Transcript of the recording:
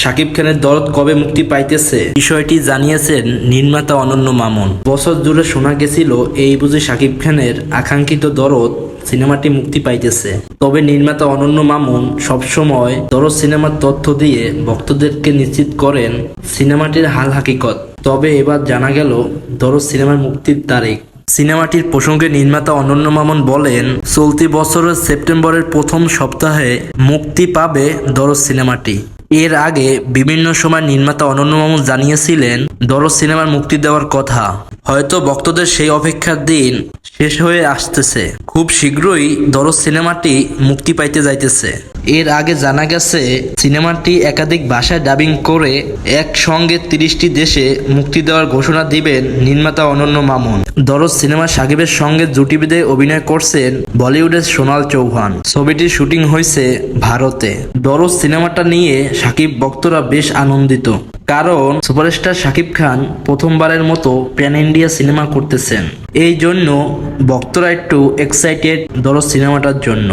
শাকিব খানের দরদ কবে মুক্তি পাইতেছে? বিষয়টি জানিয়েছেন নির্মাতা অনন্য মামুন। বছর জুড়ে শোনা গেছিল, এই বুঝে শাকিব খানের আকাঙ্ক্ষিত দরদ সিনেমাটি মুক্তি পাইতেছে। তবে নির্মাতা অনন্য মামুন সবসময় দরদ সিনেমার তথ্য দিয়ে ভক্তদেরকে নিশ্চিত করেন সিনেমাটির হাল হাকিকত। তবে এবার জানা গেল, দরদ সিনেমার মুক্তির তারিখ। সিনেমাটির প্রসঙ্গে নির্মাতা অনন্য মামুন বলেন, চলতি বছরের সেপ্টেম্বরের প্রথম সপ্তাহে মুক্তি পাবে দরজ সিনেমাটি। এর আগে বিভিন্ন সময় নির্মাতা অনন্য মামুন জানিয়েছিলেন দরজ সিনেমার মুক্তি দেওয়ার কথা। হয়তো ভক্তদের সেই অপেক্ষার দিন শেষ হয়ে আসতেছে। খুব শীঘ্রই দরজ সিনেমাটি মুক্তি পাইতে যাইতেছে। এর আগে জানা গেছে, সিনেমাটি একাধিক ভাষায় ডাবিং করে একসঙ্গে তিরিশটি দেশে মুক্তি দেওয়ার ঘোষণা দিবেন নির্মাতা অনন্য মামুন। দরজ সিনেমা সাকিবের সঙ্গে জুটি বেঁধে অভিনয় করছেন বলিউডের সোনাল চৌহান। ছবিটির শুটিং হয়েছে ভারতে। দরজ সিনেমাটা নিয়ে সাকিব ভক্তরা বেশ আনন্দিত। কারণ সুপারস্টার শাকিব খান প্রথমবারের মতো প্যান ইন্ডিয়া সিনেমা করতেছেন। এই জন্য ভক্তরা একটু এক্সাইটেড দরজ সিনেমাটার জন্য।